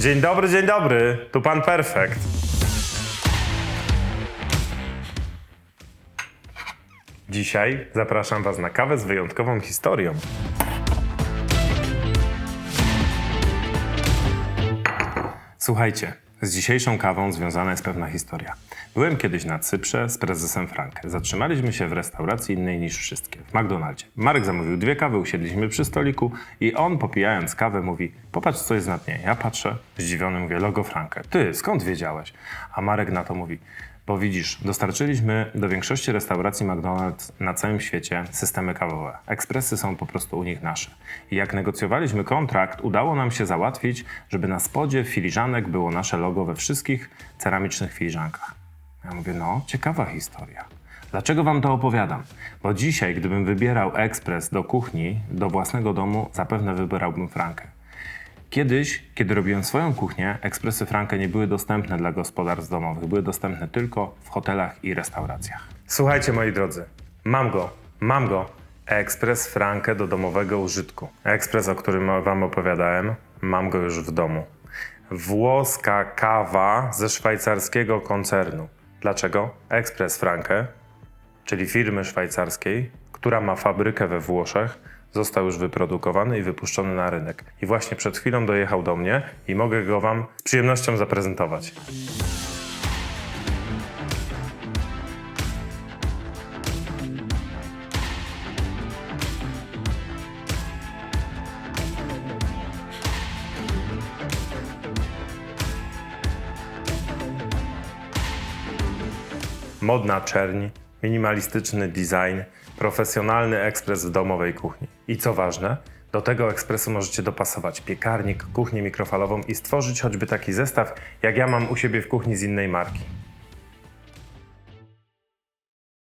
Dzień dobry, dzień dobry. Tu pan Perfekt. Dzisiaj zapraszam was na kawę z wyjątkową historią. Słuchajcie, z dzisiejszą kawą związana jest pewna historia. Byłem kiedyś na Cyprze z prezesem Frankę. Zatrzymaliśmy się w restauracji innej niż wszystkie, w McDonaldzie. Marek zamówił dwie kawy, usiedliśmy przy stoliku i on popijając kawę mówi popatrz co jest na dnie. Ja patrzę, zdziwiony mówię logo Frankę. Ty, skąd wiedziałeś? A Marek na to mówi bo widzisz, dostarczyliśmy do większości restauracji McDonald's na całym świecie systemy kawowe. Ekspresy są po prostu u nich nasze. I jak negocjowaliśmy kontrakt, udało nam się załatwić, żeby na spodzie filiżanek było nasze logo we wszystkich ceramicznych filiżankach. Ja mówię, no, ciekawa historia. Dlaczego wam to opowiadam? Bo dzisiaj, gdybym wybierał ekspres do kuchni, do własnego domu, zapewne wybierałbym Frankę. Kiedyś, kiedy robiłem swoją kuchnię, ekspresy Frankę nie były dostępne dla gospodarstw domowych. Były dostępne tylko w hotelach i restauracjach. Słuchajcie, moi drodzy, mam go, mam go. Ekspres Frankę do domowego użytku. Ekspres, o którym wam opowiadałem, mam go już w domu. Włoska kawa ze szwajcarskiego koncernu. Dlaczego? Ekspres Frankę, czyli firmy szwajcarskiej, która ma fabrykę we Włoszech, został już wyprodukowany i wypuszczony na rynek. I właśnie przed chwilą dojechał do mnie i mogę go Wam z przyjemnością zaprezentować. Modna czerń, minimalistyczny design, profesjonalny ekspres w domowej kuchni. I co ważne, do tego ekspresu możecie dopasować piekarnik, kuchnię mikrofalową i stworzyć choćby taki zestaw, jak ja mam u siebie w kuchni z innej marki.